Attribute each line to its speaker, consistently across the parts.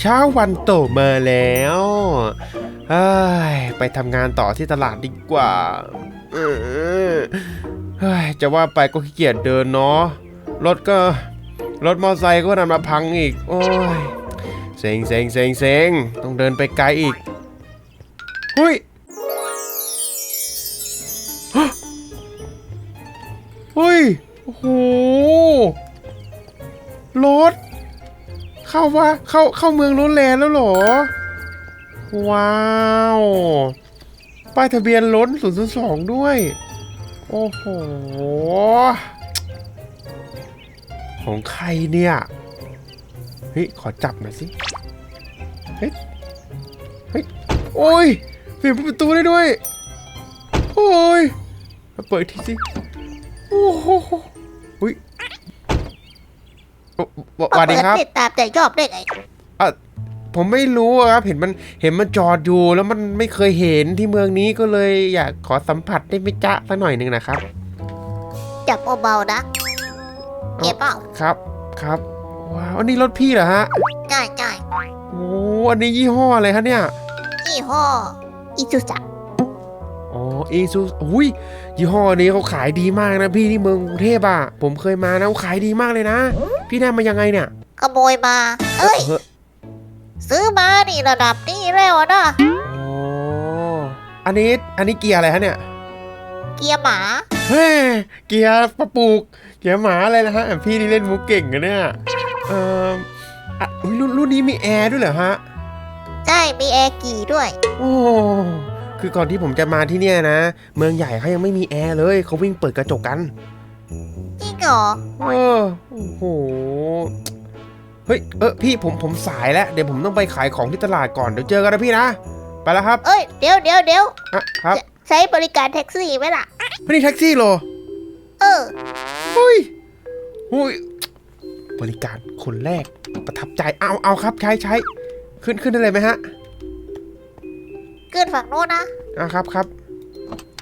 Speaker 1: เช้าวันโตมาแล้วเอ้ยไปทำงานต่อที่ตลาดดีกว่าเออเฮ้ยจะว่าไปก็ขี้เกียจเดินเนาะรถก็รถมอเตอร์ไซค์ก็นำมาพังอีก โอ้ยเซ็งเซ็งเซ็งเซ็งต้องเดินไปไกลอีกหุยฮะเฮ้ยโอ้โหรถ เข้าว่าเข้าเข้าเมืองโรนแลนแล้วหรอ ว้าว ป้ายทะเบียนล้น002 ด้วย โอ้โห ของใครเนี่ย เฮ้ย ขอจับหน่อยสิ เฮ้ย เฮ้ย โอ้ยเปิดประตูได้ด้วย โอ้ยมาเปิดทีสิ โอ้โหอุ้ย สวสวัสดีครับ
Speaker 2: เปิติดตามใจชอบได้ไง
Speaker 1: อะผมไม่รู้อะครับ เห็นมันเห็นมันจอดอยู่แล้วมันไม่เคยเห็นที่เมืองนี้ก็เลยอยากขอสัมผัสได้ไหมจ๊ะสักหน่อยหนึ่งนะครับ
Speaker 2: จับเบาๆนะเก็บเปล่า
Speaker 1: ครับครับว้าวอันนี้รถพี่เหรอฮะ
Speaker 2: ใช่ใช่
Speaker 1: โอ้อันนี้ยี่ห้ออะไรคะเนี่ย
Speaker 2: ยี่ห้ออิซูซะ
Speaker 1: อ๋อเอซูอุ้ย ยี่ห้อนี้เขาขายดีมากนะพี่ที่เมืองกรุงเทพอะ ผมเคยมานะเขาขายดีมากเลยนะ พี่ได้มายังไงเนี่ย
Speaker 2: ขโมยมา เอ้ย
Speaker 1: เฮ้ย
Speaker 2: ซื้อมานี่ระดับนี้แล้วนะ
Speaker 1: อ๋ออันนี้อันนี้เกียร์อะไรฮะเนี่ย
Speaker 2: เกียร์หมา
Speaker 1: เฮ้ยเกียร์ปะปลูกเกียร์หมาอะไรนะฮะพี่นี่เล่นมุกเก่งกันเนี่ยเอ่ออะอุ๊ยรุ่นรุ่นนี้มีแอร์ด้วยเหรอฮะ
Speaker 2: ใช่ มีแอร์กี่ด้วย
Speaker 1: โอ้ คือก่อนที่ผมจะมาที่เนี่ยนะ เมืองใหญ่เขายังไม่มีแอร์เลยเขาวิ่งเปิดกระจกกัน
Speaker 2: จริงเหรอ
Speaker 1: เออโอ้โหเฮ้ยเออพี่ผมผมสายแล้วเดี๋ยวผมต้องไปขายของที่ตลาดก่อนเดี๋ยวเจอกันนะพี่นะไปแล้วครับ
Speaker 2: เอ้ยเดี๋ยวเดี๋ยวเดี๋ยว
Speaker 1: อะครับ
Speaker 2: จะใช้บริการแท็กซี่ไหมล่ะ
Speaker 1: ไม่ได้แท็กซี่เหรอ
Speaker 2: เออ
Speaker 1: เฮ้ยหุยบริการคนแรกประทับใจเอาเอาครับใช้ใช้ขึ้นขึ้นได้เลยไหมฮะ
Speaker 2: ขึ้นฝั่งโน้นนะ
Speaker 1: อะครับครับ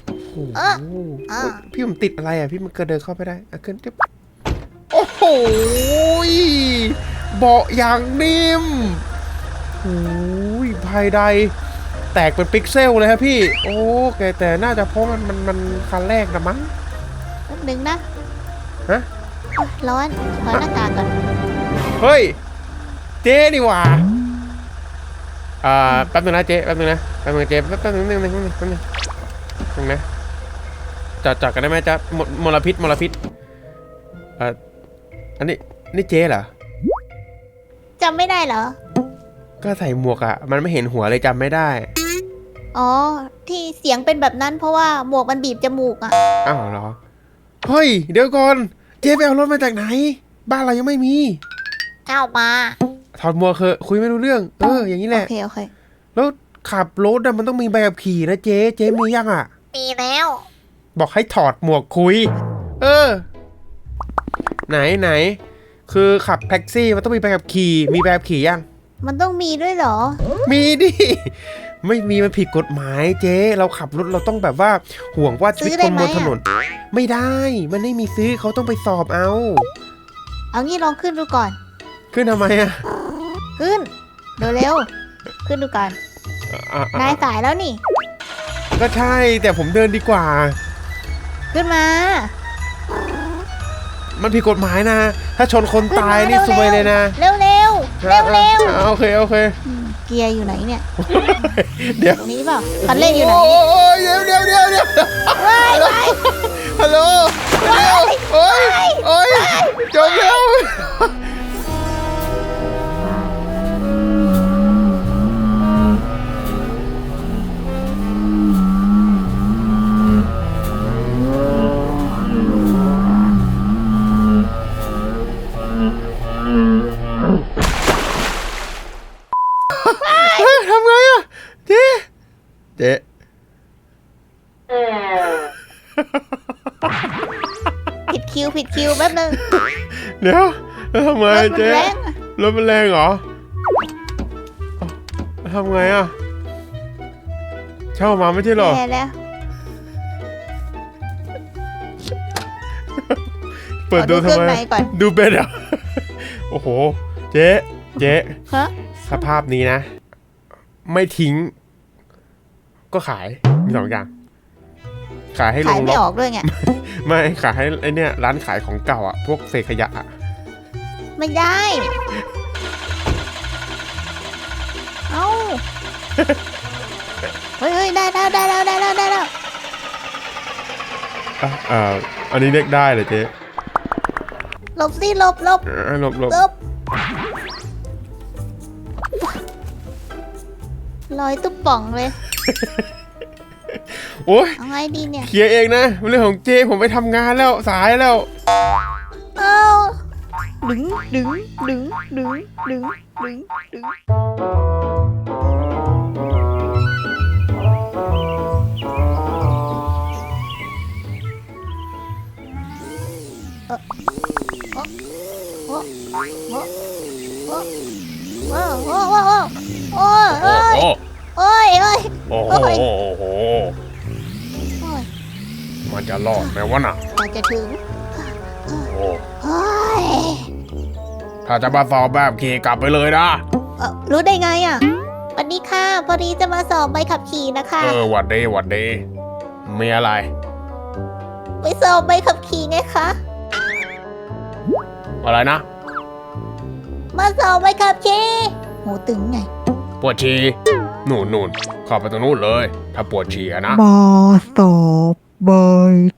Speaker 1: โอ้โห
Speaker 2: เออเออ
Speaker 1: เฮ้ยพี่ผมติดอะไรอะพี่มันกระเดินเข้าไปได้อะขึ้นจิ๊บโอ้โหยเบาะอย่างนิ่มโอ้ยภายใด แตกเป็นพิกเซลเลยครับพี่ โอ้แกแต่น่าจะเพราะมันมันมันคันแรกนะมั้ง
Speaker 2: แป๊บนึงนะ
Speaker 1: ฮะ
Speaker 2: โอ๊ยร้อนถอดหน้ากากก่อน
Speaker 1: เฮ้ย เจ๊นี่หว่า อ่าแป๊บนึงนะเจ๊แป๊บนึงนะแป๊บนึงนะเจ๊แป๊บนึงแป๊บนึงแป๊บนึงแป๊บนึงแป๊บนึงนะจอดจอดกันได้ไหมจ๊ะมลมลพิษมลพิษอ่าอันนี้นี่เจ๊เหรอ
Speaker 2: จำไม่ได้เหรอ
Speaker 1: ก็ใส่หมวกอะมันไม่เห็นหัวเลยจำไม่ได้
Speaker 2: อ๋อ ที่เสียงเป็นแบบนั้นเพราะว่าหมวกมันบีบจมูกอะ
Speaker 1: อ้าวเหรอเฮ้ยเดี๋ยวก่อนเจ๊ไปเอารถมาจากไหน บ้านเรายังไม่มี
Speaker 2: เจ้ามา
Speaker 1: ถอดหมวกเถอะคุยไม่รู้เรื่อง เออ อย่างนี้แห
Speaker 2: โอ
Speaker 1: ละ
Speaker 2: เค โอเค
Speaker 1: แล้วขับรถอะมันต้องมีใบขับขี่นะเจ๊ เจ๊มียังอะ
Speaker 2: มีแล้ว
Speaker 1: บอกให้ถอดหมวกคุย เออ ไหนไหน คือขับแท็กซี่มันต้องมีใบขับขี่ มีใบขับขี่ยัง
Speaker 2: มันต้องมีด้วยเหรอ
Speaker 1: มีดิ ไม่มีมันผิดกฎหมายเจ๊ เราขับรถเราต้องแบบว่าห่วงว่าชีวิต
Speaker 2: ซื้อได้
Speaker 1: คน
Speaker 2: ไหม
Speaker 1: บน
Speaker 2: อะ
Speaker 1: ถนน ไม่ได้ มันไม่มีซื้อเขาต้องไปสอบเอา
Speaker 2: เอางี้ลองขึ้นดูก่อน
Speaker 1: ขึ้นทำไมอะ
Speaker 2: ขึ้นเร็วๆขึ้นดูก่อน
Speaker 1: อะอะ
Speaker 2: นายสายแล้วนี่
Speaker 1: ก็ใช่แต่ผมเดินดีกว่า
Speaker 2: ขึ้นมา
Speaker 1: มันผิดกฎหมายนะ ถ้าชนคน
Speaker 2: ขึ้น
Speaker 1: ตาย
Speaker 2: มา
Speaker 1: นี่ซวยเลยนะ
Speaker 2: เร็วๆเร็วๆเร็วเร็ว
Speaker 1: อะโอเคโอเค
Speaker 2: ๆอืมเกียร์อยู่ไหนเนี่ย
Speaker 1: เดี๋ยว
Speaker 2: ตรงนี้เปล่าคันเร่งอยู่ไหน
Speaker 1: โอ้ยเดี๋ยวเดี๋ยวเดี๋ยวเดี๋ยว
Speaker 2: ว้ายว้าย
Speaker 1: ฮัลโหลเร็วโอ้ยโอ้ยจบแล้ว เจ๊
Speaker 2: แรง
Speaker 1: รถมันแรงเหรอเอ้าแล้วทำไงอะเช่ามาไม่ใช่เหรอ
Speaker 2: แย่แล้ว
Speaker 1: เปิดดู
Speaker 2: ขอดูเครื่
Speaker 1: ทำ
Speaker 2: อง
Speaker 1: ไม
Speaker 2: ในก่อน
Speaker 1: ดูเป็นเหรอะโอ้โห เจ๊ เจ๊
Speaker 2: ฮะ
Speaker 1: สภาพนี้นะ ไม่ทิ้ง ก็ขาย มีสองอย่าง ขายให้ล
Speaker 2: ขาย
Speaker 1: ง
Speaker 2: ไม่
Speaker 1: ล็
Speaker 2: อ
Speaker 1: อก
Speaker 2: อกด้วยไง
Speaker 1: ไม่ขายให้ไอเนี่ย ร้านขายของเก่าอะ พวกเศษขยะอะ
Speaker 2: ไม่ได้ เอ้า เฮ้ยเฮ้ยได้แล้วได้แล้วได้แล้วได้แล้ว
Speaker 1: อะอ่าอันนี้เรียกได้เลยเจ๊
Speaker 2: หลบสิหลบหลบ
Speaker 1: อ่าหลบหลบ
Speaker 2: หลบลอยตุ๊บป่องเลย
Speaker 1: โอ้ย
Speaker 2: เอาไงดีเนี่ย
Speaker 1: เคลียร์เองนะเรื่องของเจ๊ผมไปทำงานแล้วสายแล้ว
Speaker 2: เอ้า ดึงดึงดึงดึงดึงดึงดึงโอ้ย
Speaker 1: โอ้
Speaker 2: ยโอ้ย
Speaker 1: โอ้
Speaker 2: ย
Speaker 1: โยมันจะรอดไหมวะน่ะ
Speaker 2: มันจะถึง
Speaker 1: โอ้ ถ้าจะมาสอบแบบขี่กลับไปเลยนะ
Speaker 2: เอ่อรู้ได้ไงอะสวัสดีค่ะ พอดีจะมาสอบใบขับขี่นะคะ
Speaker 1: เออหวัดดีหวัดดีมีอะไร
Speaker 2: ไปสอบใบขับขี่ไงคะ
Speaker 1: อะไรนะ
Speaker 2: มาสอบใบขับขี่โหตึงไง
Speaker 1: ปวดฉี่นู่นนู่นเข้าไปตรงนู้นเลย ถ้าปวดฉี่อะนะ
Speaker 3: มาสอบใบ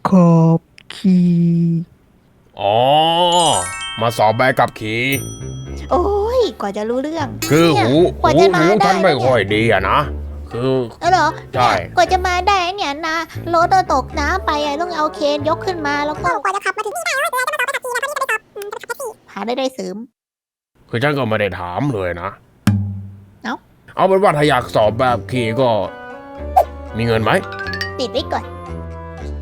Speaker 3: ขับขี่
Speaker 1: อ๋อ มาสอบใบขับขี่
Speaker 2: โอ้ยกว่าจะรู้เรื่อง
Speaker 1: คือ
Speaker 2: เนี่ย
Speaker 1: หู
Speaker 2: กว่า
Speaker 1: หู
Speaker 2: จะมา
Speaker 1: หู
Speaker 2: ได้
Speaker 1: ท่านไม่
Speaker 2: เนี่ย
Speaker 1: ค่อยดีอะนะ คือ
Speaker 2: เออเหรอ
Speaker 1: ใช่
Speaker 2: เนี่ยกว่าจะมาได้เนี่ยนะรถตกน้ำไปอะต้องเอาเคนยกขึ้นมาแล้วก็กว่าจะขับมาถึงนี่ได้เลยจะมาสอบใบขับขี่แล้วก็นี่ไม่ได้สอบหาได้ได้เสริม
Speaker 1: คือฉันก็ไม่ได้ถามเลยนะ
Speaker 2: เอ้า
Speaker 1: เอาเป็นว่าถ้าอยากสอบแบบขี่ก็ มีเงินไหม
Speaker 2: ติดไว้ก่อน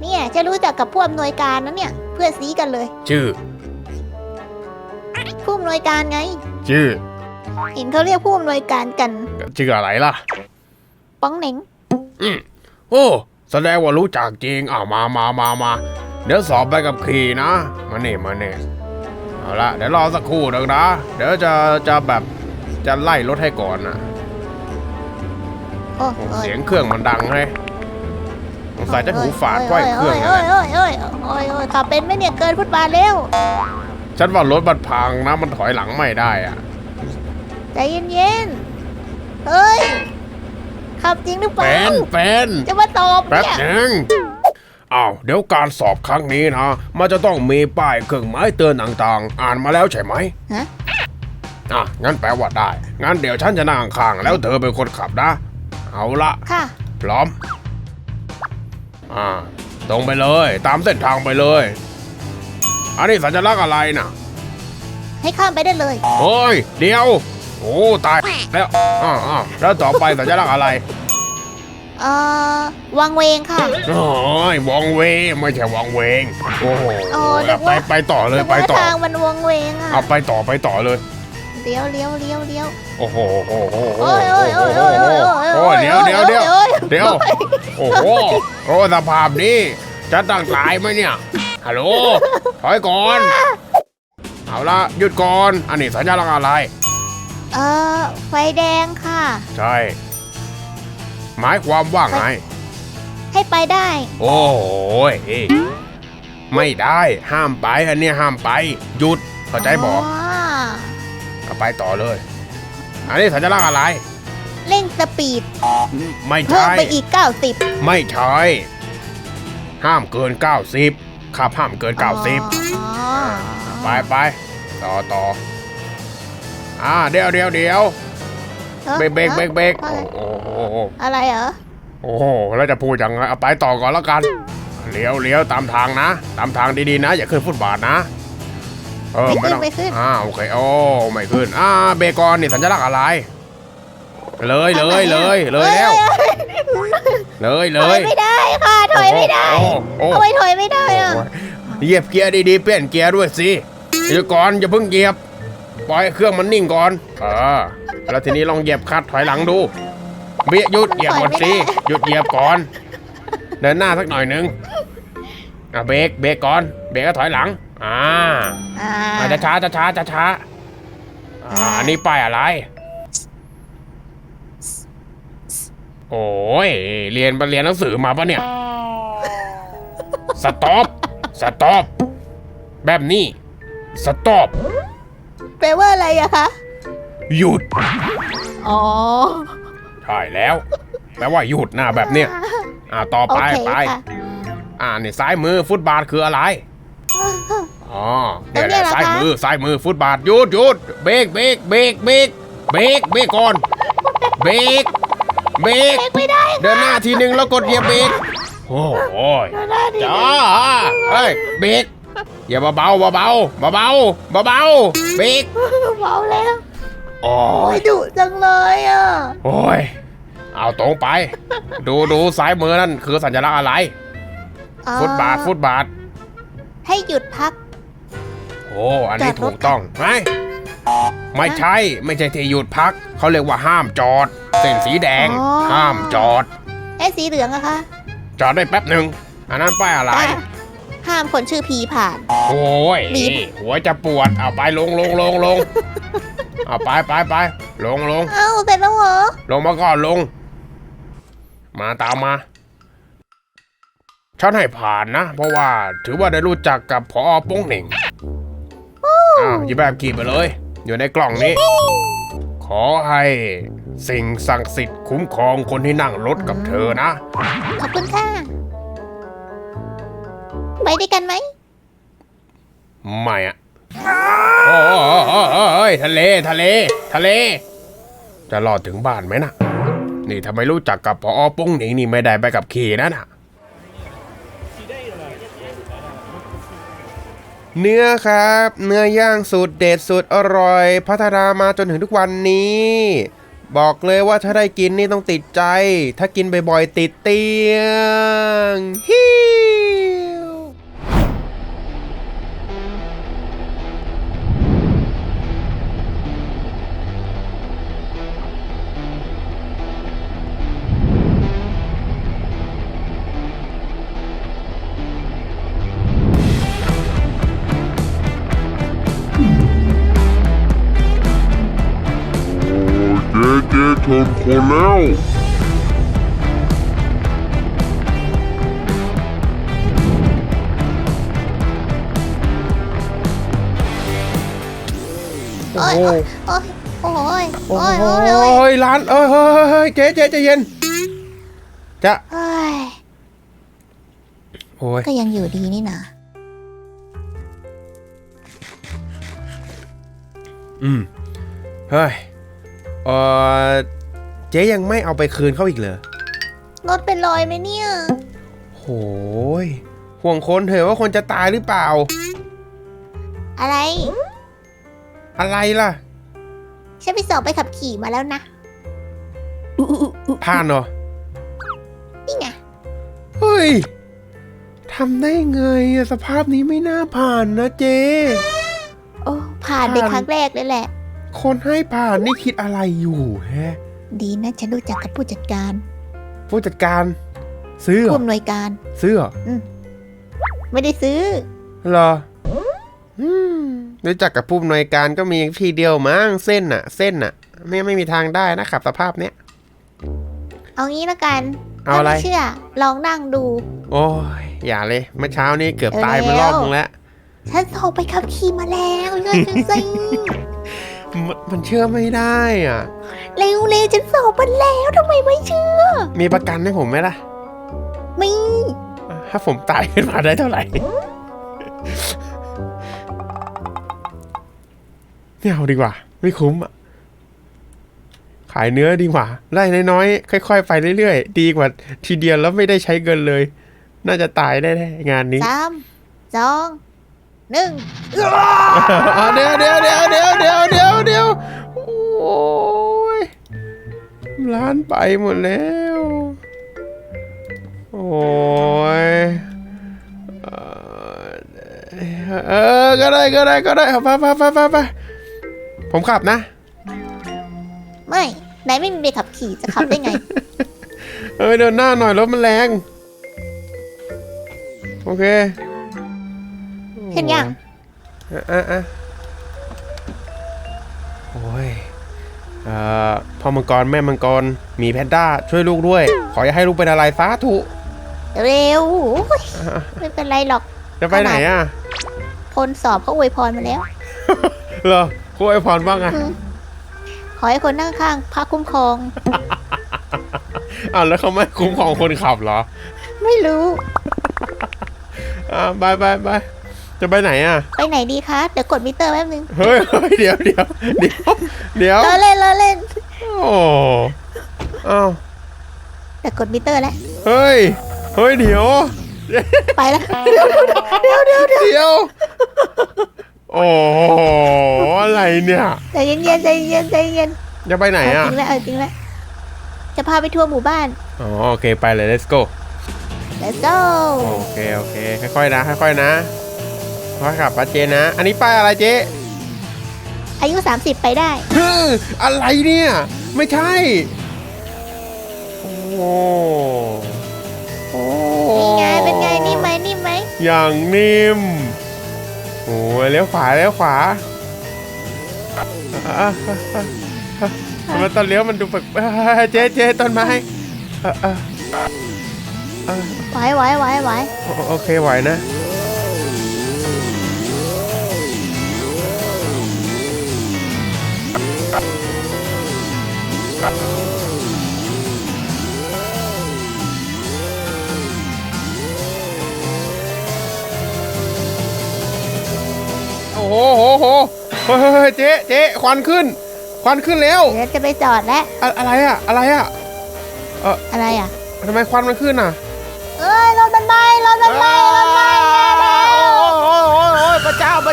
Speaker 2: เนี่ยจะรู้จักกับผู้อำนวยการนะเนี่ย เพื่อนซีกันเลย
Speaker 1: ชื่อ
Speaker 2: ผู้อำนวยการไง
Speaker 1: ชื่อ
Speaker 2: เห็นเขาเรียกผู้อำนวยการกัน
Speaker 1: ชื่ออะไรล่ะ
Speaker 2: ป้องเหน่ง
Speaker 1: อืมโอ้แสดงว่ารู้จักจริงอ่ามามามามาเดี๋ยวสอบไปกับขี่นะมาเนี่มาเนี่ยเอาละเดี๋ยวรอสักครู่หนึ่งนะ เดี๋ยวจะจะแบบจะไล่รถให้ก่อนนะ
Speaker 2: โอ้
Speaker 1: โอ้
Speaker 2: โอ้ย
Speaker 1: เสียงเครื่องมันดังให้สงสัยจะหูฝาดไขว้เครื่อง
Speaker 2: โอ้
Speaker 1: นะ
Speaker 2: ยโอ้ยโอ้ยโอ้ยโอ้ยขับเป็นไหมเนี่ยเกินฟุตบาทเร็ว
Speaker 1: ฉันว่ารถมันพังนะ มันถอยหลังไม่ได้อะ
Speaker 2: ใจเย็นๆ เฮ้ย ขับจริงหรือเป
Speaker 1: เป็
Speaker 2: ล่าน
Speaker 1: เป็น
Speaker 2: จะมาตอบ
Speaker 1: แป๊บ
Speaker 2: เนี่ย
Speaker 1: หนึงอ้าวเดี๋ยวการสอบครั้งนี้นะ มันจะต้องมีป้ายเครื่องหมายเตือนต่างๆ อ่านมาแล้วใช่ไหม
Speaker 2: ฮะ
Speaker 1: อะ งั้นแปลว่าได้ งั้นเดี๋ยวฉันจะนั่งข้างแล้วเธอเป็นคนขับนะ เอาละ
Speaker 2: ค่ะ
Speaker 1: พร้อม อ่า ตรงไปเลย ตามเส้นทางไปเลย อันนี้สัญลักษณ์อะไรนะ
Speaker 2: ให้ข้ามไปได้เลย
Speaker 1: เฮ้ย เดี๋ยว โอ้ตายแล้วอ่าอ่าแล้วต่อไปสัญลักษณ์อะไร
Speaker 2: เอ่อวังเวงค่ะ
Speaker 1: โอ้ยวองเวงไม่ใช่วองเวง โอ้โห
Speaker 2: โอ้นึก
Speaker 1: ไป
Speaker 2: ว่า
Speaker 1: ไปต่อเลย
Speaker 2: แต่
Speaker 1: ไป
Speaker 2: ว่า
Speaker 1: ต่อ
Speaker 2: ทางมันวังเวงอะ
Speaker 1: เอาไปต่อไปต่อเลย
Speaker 2: เลี้ยวเลี้ยวเลี้ยวเลี้ยว
Speaker 1: โอ้โหโอ้โหโอ้โห
Speaker 2: โอ้ยโอ้ยโอ้ยโอ้ยโอ้ยโอ้ย
Speaker 1: โอ้ยเดี๋ยวเดี๋ยวเดี๋ยว
Speaker 2: โอ้ย
Speaker 1: เดี๋ยว โอ้โหโอ้สภาพนี้จะตั้งตายไหมเนี่ย ฮัลโหล ถอยก่อน เอาละหยุดก่อน อันนี้สัญลักษณ์อะไร
Speaker 2: เอ่อไฟแดงค่ะ
Speaker 1: ใช่ หมายความว่าไง
Speaker 2: ให้ไปได้
Speaker 1: โอ้ยไม่ได้ ห้ามไป อันเนี้ยห้ามไป หยุด เข้าใจบอกเอาไปต่อเลย อันนี้สัญลักษณ์อะไร
Speaker 2: เร่งสปีด
Speaker 1: ไม่
Speaker 2: เพิ่ม
Speaker 1: ใช่
Speaker 2: ไปอีก 90
Speaker 1: ไม่ใช่ ห้ามเกิน 90 ขับห้ามเกิน90
Speaker 2: อ๋อ
Speaker 1: ไปไปต่อต่ออ่าเดี๋ยวเดี๋ยวเดี๋ยว
Speaker 2: ฮะ
Speaker 1: เบรกเบรกเบรกเบรก
Speaker 2: ฮะ
Speaker 1: โอ้โหโอ้โห
Speaker 2: อะไรเหรอ
Speaker 1: โอ้โหแล้วจะพูดยังไงเอาไปต่อก่อนแล้วกันเลี้ยวเลี้ยวตามทางนะ ตามทางดีๆนะ อย่าขึ้นฟุตบาทนะเออ
Speaker 2: ไม่ขึ้น
Speaker 1: ต้อง
Speaker 2: ไม่ขึ้น
Speaker 1: อ่าโอเคโอ้ไม่ขึ้นอ่าเบรกก่อนนี่สัญลักษณ์อะไร เลยเลยเลยเลยแล้วเลยเล
Speaker 2: ถอย
Speaker 1: ย
Speaker 2: ไม่ได้ค่ะ ถอยไม่ได้
Speaker 1: โอ้โอ้
Speaker 2: เอาไว้ถอยไม่ได้อะ
Speaker 1: โอ้ยเหยียบเกียร์ดีๆเปลี่ยนเกียร์ด้วยสิเดี๋ยวก่อนอย่าเพิ่งเหยียบ ปล่อยเครื่องมันนิ่งก่อนเออแล้วทีนี้ลองเหยียบคลัดถอยหลังดูเบี้ยหยุดเหยียบก่อนสิหยุดเหยียบก่อน เดินหน้าสักหน่อยหนึงอะเบรกเบรกก่อนเบรกก็ถอยหลัง อ่า
Speaker 2: อ่า
Speaker 1: อ่าจะช้าจะช้าจะช้าอ่าอันนี้ป้ายอะไร โอ้ยเรียนไปเรียนหนังสือมาปะเนี่ย สต็อป สต็อป แบบนี้ สต็อป
Speaker 2: แปลว่าอะไรอะคะ
Speaker 1: หยุด
Speaker 2: อ๋อ
Speaker 1: ใช่แล้ว แปลว่าหยุดนะแบบเนี้ย อ่าต่อ
Speaker 2: โอ
Speaker 1: ไป
Speaker 2: เค
Speaker 1: ไป
Speaker 2: ค่ะ
Speaker 1: อ่านี่ซ้ายมือฟุตบาทคืออะไร อ๋อเนี่ยแหละ
Speaker 2: ตรงนี้เหรอคะ
Speaker 1: ซ้ายมือซ้ายมือฟุตบาทหยุดหยุดเบรกเบรกเบรกเบรกเบรกเบรกก่อนเบรก เบรก
Speaker 2: เล็กไม่ได้
Speaker 1: เดินหน้าทีหนึ่งแล้วกดเหยียบเบรกโอ้โหย
Speaker 2: หน้าดี
Speaker 1: จ้าเฮ้ยเบรกอย่าเบาๆเบาๆเบาๆเบาๆเบรก
Speaker 2: เบาแล้ว
Speaker 1: โอ้
Speaker 2: โอ้
Speaker 1: ย
Speaker 2: ยดุจังเลยอะ
Speaker 1: โอ้ยเอาตรงไป ดูดูซ้ายมือนั่นคือสัญลักษณ์อะไร
Speaker 2: อ๋อ
Speaker 1: ฟุตบาทฟุตบาท
Speaker 2: ให้หยุดพัก
Speaker 1: โอ้ อันนี้
Speaker 2: จอดรถ
Speaker 1: ถูกต้องไหม ไม่ใช่ไม่ใช่ที่หยุดพัก เขาเรียกว่าห้ามจอด เส้นสีแดงห้ามจอด
Speaker 2: ไอ้สีเหลืองอะคะ
Speaker 1: จอดได้แป๊บหนึ่งอันนั้นป้ายอะไร
Speaker 2: อะห้ามคนชื่อพีผ่าน
Speaker 1: โอ้ย
Speaker 2: มี
Speaker 1: หัวจะปวดเอาไปลงลงลงลงเอาไปไปไปลงลง
Speaker 2: เอ้าเสร็จแล้วเหรอ
Speaker 1: ลงมาก่อนลง มาตามมา ฉันให้ผ่านนะ เพราะว่าถือว่าได้รู้จักกับพอโป้งเหน่งอ้าวหยิบแบบขี่ไปเลย อยู่ในกล่องนี้ ขอให้สิ่งศักดิ์สิทธิ์คุ้มครองคนที่นั่งรถกับเธอนะ
Speaker 2: ขอบคุณค่ะ ไปด้วยกันไหม
Speaker 1: ไม่อะโอ้โอ้ยทะเลทะเล ทะเล จะรอดถึงบ้านไหมนะนี่ทำไมรู้จักกับพอโป้งเหน่งนี่ไม่ได้ไปกับขี่นะน่ะ เนื้อครับ เนื้อย่างสูตรเด็ดสูตรอร่อย พัฒนามาจนถึงทุกวันนี้ บอกเลยว่าถ้าได้กินนี่ต้องติดใจ ถ้ากินบ่อยๆติดเตียงฮิ
Speaker 4: ชนคนแล้ว
Speaker 2: โอ้ย
Speaker 1: โอ้
Speaker 2: โอ้ยโอ้ย
Speaker 1: โอ้
Speaker 2: โอ้ยโอ้ยโอ้ยโอ้ย
Speaker 1: ยร้านเอ้ยเฮ้ยเฮ้ยเฮ้ยเจ๊เจ๊ใจเย็นจะ
Speaker 2: เฮ้ย
Speaker 1: โอ้ย
Speaker 2: ก็ยังอยู่ดีนี่นะ
Speaker 1: อืมเฮ้ยเออ เจ๊ยังไม่เอาไปคืนเขาอีกเหรอ
Speaker 2: รถเป็นรอยไหมเนี่ย
Speaker 1: โหยห่วงคนเถอะว่าคนจะตายหรือเปล่า
Speaker 2: อะไร
Speaker 1: อะไรล่ะ
Speaker 2: ฉันไปสอบไปขับขี่มาแล้วนะ
Speaker 1: ผ่านเหรอ
Speaker 2: นี่ไง
Speaker 1: เฮ้ยทำได้ไงอะสภาพนี้ไม่น่าผ่านนะเจ๊
Speaker 2: โอ้ผ่านไป
Speaker 1: ผ่าน
Speaker 2: ครั้งแรกเลยแหละ
Speaker 1: คนให้ผ่านนี่คิดอะไรอยู่แฮะ
Speaker 2: ดีนะฉันรู้จักกับผู้จัดการ
Speaker 1: ผู้จัดการ ซื้อเหร
Speaker 2: ผู้
Speaker 1: อ
Speaker 2: อำนวยการ
Speaker 1: ซื้อเหรอ
Speaker 2: ไม่ได้ซื้อ
Speaker 1: เหรออืมรู้จักกับผู้อำนวยการก็มีทีเดียวมั้งเส้นอะเส้นอะไม่ไม่มีทางได้นะครับสภาพเนี้ย
Speaker 2: เอางี้ละกัน
Speaker 1: เอาอะไร
Speaker 2: ถ้ไม่เชื่อ ลองนั่งดู
Speaker 1: โอ้ยอย่าเลยเมื่อเช้านี่เกือบตายไป
Speaker 2: เร็วๆ
Speaker 1: รอบนึงแล้ว
Speaker 2: ฉันสอบไปขับขี่มาแล้วเชื่อฉันสิ
Speaker 1: มัน มันเชื่อไม่ได้อะ
Speaker 2: เร็วเร็วๆฉันสอบมาแล้วทำไมไม่เชื่อ
Speaker 1: มีประกันให้ผมไหมล่ะ
Speaker 2: มี
Speaker 1: ถ้าผมตายขึ้นมาได้เท่าไหร่ไม่เอาดีกว่า ไม่คุ้มอะ ขายเนื้อดีกว่าไล่น้อยๆ ค่อย ๆ ไปเรื่อยๆ ดีกว่า ทีเดียวแล้วไม่ได้ใช้เงินเลย น่าจะตายได้แน่ๆงานนี้
Speaker 2: สามสอง หนึ่ง
Speaker 1: อะเดี๋ยวเดี๋ยวเดี๋ยวเดี๋ยวเดี๋ยวเดี๋ยวเดี๋ยวโอ้ยร้านไปหมดแล้ว โอ้ยเอ่อเออก็ได้ก็ได้ก็ได้เอาไปไปไปไปไปผมขับนะ
Speaker 2: ไม่ไหนไม่มีใบขับขี่จะขับได้ไง
Speaker 1: เออเดินหน้าหน่อยรถมันแรง โอเค
Speaker 2: เห็นยัง
Speaker 1: อะอะอะโอ้ยเอ่อพ่อมังกรแม่มังกรหมีแพนด้าช่วยลูกด้วย ขออย่าให้ลูกเป็นอะไรสาธุ
Speaker 2: เร็วโอ้ย
Speaker 1: อะ
Speaker 2: ไม่เป็นไรหรอก
Speaker 1: จะไปไหนอะ
Speaker 2: คนสอบเขาอวยพรมาแล้ว
Speaker 1: เหรอครูไอพรบ้างอะ
Speaker 2: อืมขอให้คนนั่งข้างพระคุ้มครอง
Speaker 1: อ้าวแล้วเขาไม่คุ้มของคนขับเหรอ
Speaker 2: ไม่รู้
Speaker 1: อ่าบายบายบาย จะไปไหนอะ
Speaker 2: ไปไหนดีคะ เดี๋ยวกดมิเตอร์แป๊บนึง
Speaker 1: เฮ้ยเฮ้ยเดี๋ยวเดี๋ยวเดี๋ยวเดี๋ยว
Speaker 2: ล้อเล่นล้อเล่น
Speaker 1: โอ้อ้าว
Speaker 2: แต่กดมิเตอร์แล้ว
Speaker 1: เฮ้ย เฮ้ยเดี๋ยว
Speaker 2: ไปแล้ว เดี๋ยวเดี๋ยวเดี๋ยวเดี๋ยว
Speaker 1: เดี๋ยวโอ้โหอะไรเนี่ย
Speaker 2: ใจเย็นเย็นๆใจเย็นใจเย็น
Speaker 1: จะไปไหน
Speaker 2: เอา
Speaker 1: อะ
Speaker 2: จริงแล้วเอาจริงแล้วจะพาไปทัวร์หมู่บ้าน
Speaker 1: อ๋อโอเคไปเลย let's go
Speaker 2: let's go
Speaker 1: โอเคโอเคค่อยๆนะค่อยๆนะ ค่อยๆขับป้าเจนะ อันนี้ป้ายอะไรเจ๊
Speaker 2: อายุ 30 ไปได้
Speaker 1: ฮึมอะไรเนี่ย ไม่ใช่ โอ้โอ้
Speaker 2: นี่ไง เป็นไง นี่มไหมนี่มไหม
Speaker 1: อย่างนิ่ม โอ้ยเลี้ยวขวาเลี้ยวขวาอะอะอะอะอะทำไมตอนเลี้ยวมันดูแปลกอะเจ๊เจ๊ต้นไม้อะอะอะ
Speaker 2: ไหวไหวไหวไหว
Speaker 1: โอโอเคไหวนะ โอ้โหโหโหเฮ้ยเฮ้ยเฮ้ยเจ๊เจ๊ควันขึ้น ควันขึ้นแล้ว
Speaker 2: เดี๋ยวจะไปจอดแล้ว
Speaker 1: อะอะไรอะอะไรอะ
Speaker 2: อะไรอะ
Speaker 1: ทำไมควันมันขึ้นอะ
Speaker 2: เอ้ยรถมันไหม้รถมันไหม้รถไหม้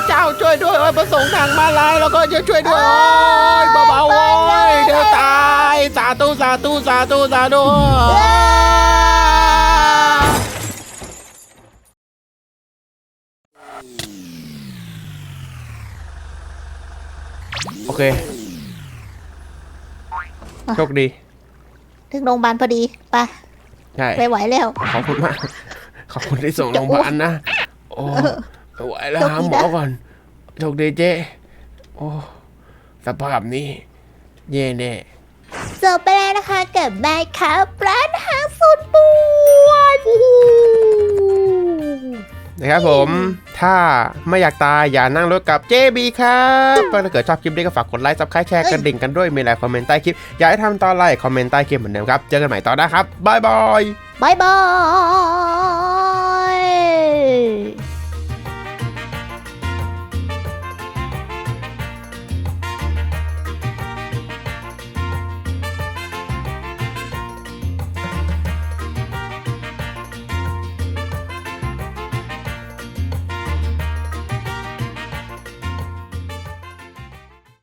Speaker 1: เจ้าพระเจ้าช่วยด้วยโอ้ยพระสงฆ์ทางมาลายแล้วก็จะช่วยด้วยโอ้ยเบาๆโอ้ยเดี๋ยวตายสาธุสาธุสาธุสาธุโอเคโชคดี
Speaker 2: ถึงโรงพยาบาลพอดีไป
Speaker 1: ใช่
Speaker 2: ไม่ไหวแล้ว
Speaker 1: ขอบคุณมากขอบคุณที่ส่งโรงพยาบาลนะโอ้ ไม่ไหวแล้ว
Speaker 2: โชค
Speaker 1: หา
Speaker 2: ดี
Speaker 1: หมอ
Speaker 2: นะ
Speaker 1: ก่อนโชคดีเจ๊โอ้สภาพนี้เย่แน่
Speaker 2: จบไปแล้วนะคะกับแม่ค้าร้านอาหารสุดปวด
Speaker 1: นะครับผม ถ้าไม่อยากตายอย่านั่งรถกับ JB ครับถ้าเกิดชอบคลิปนี้ก็ฝากกดไลค์ซับสไครต์แชร์กระดิ่งกันด้วย มีอะไรคอมเมนต์ใต้คลิป อยากให้ทำตอนอะไรคอมเมนต์ใต้คลิปเหมือนเดิมครับ เจอกันใหม่ตอนหน้าครับบ๊ายบาย
Speaker 2: บายบาย